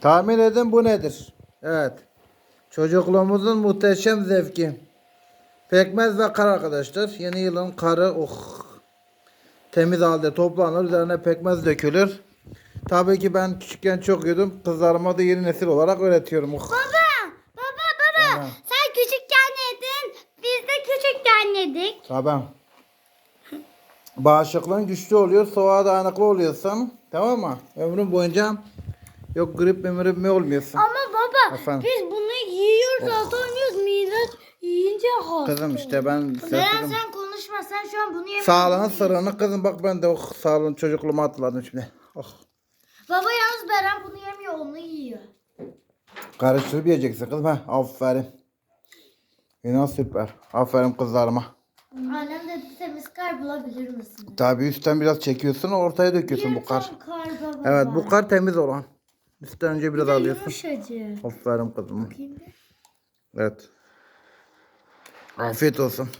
Tahmin edin bu nedir? Evet. Çocukluğumuzun muhteşem zevki. Pekmez ve kar arkadaşlar. Yeni yılın karı oh. Temiz halde toplanır. Üzerine pekmez dökülür. Tabii ki ben küçükken çok yiyordum. Kızlarıma da yeni nesil olarak öğretiyorum. Oh. Baba, baba, baba. Sen küçükken yedin. Biz de küçükken yedik. Tamam. Bağışıklığın güçlü oluyor. Soğuğa dayanıklı oluyorsun. Tamam mı? Ömrün boyunca yok grip mi grip mi olmuyorsun. Ama baba Efendim? biz bunu yiyoruz atamıyoruz mide yiyince hasta. Kızım işte ben Beren sessiz- sen konuşma sen şu an bunu yemiyorsun. Sağlığın sırrını kızım bak ben de oh sağlığın çocukluğumu hatırladım şimdi. Oh. Baba yalnız Beren bunu yemiyor onu yiyor. Karıştırıp yiyeceksin kızım ha. Aferin. Yine süper. Aferin kızlarıma. Annem dedi temiz kar bulabilir misin? Tabii üstten biraz çekiyorsun ortaya döküyorsun bu kar. kar baba. Evet var. bu kar temiz olan. Üstten önce biraz alıyorsun. Yumuşacık. Aferin kızım. Bakayım bir. Evet. Afiyet olsun.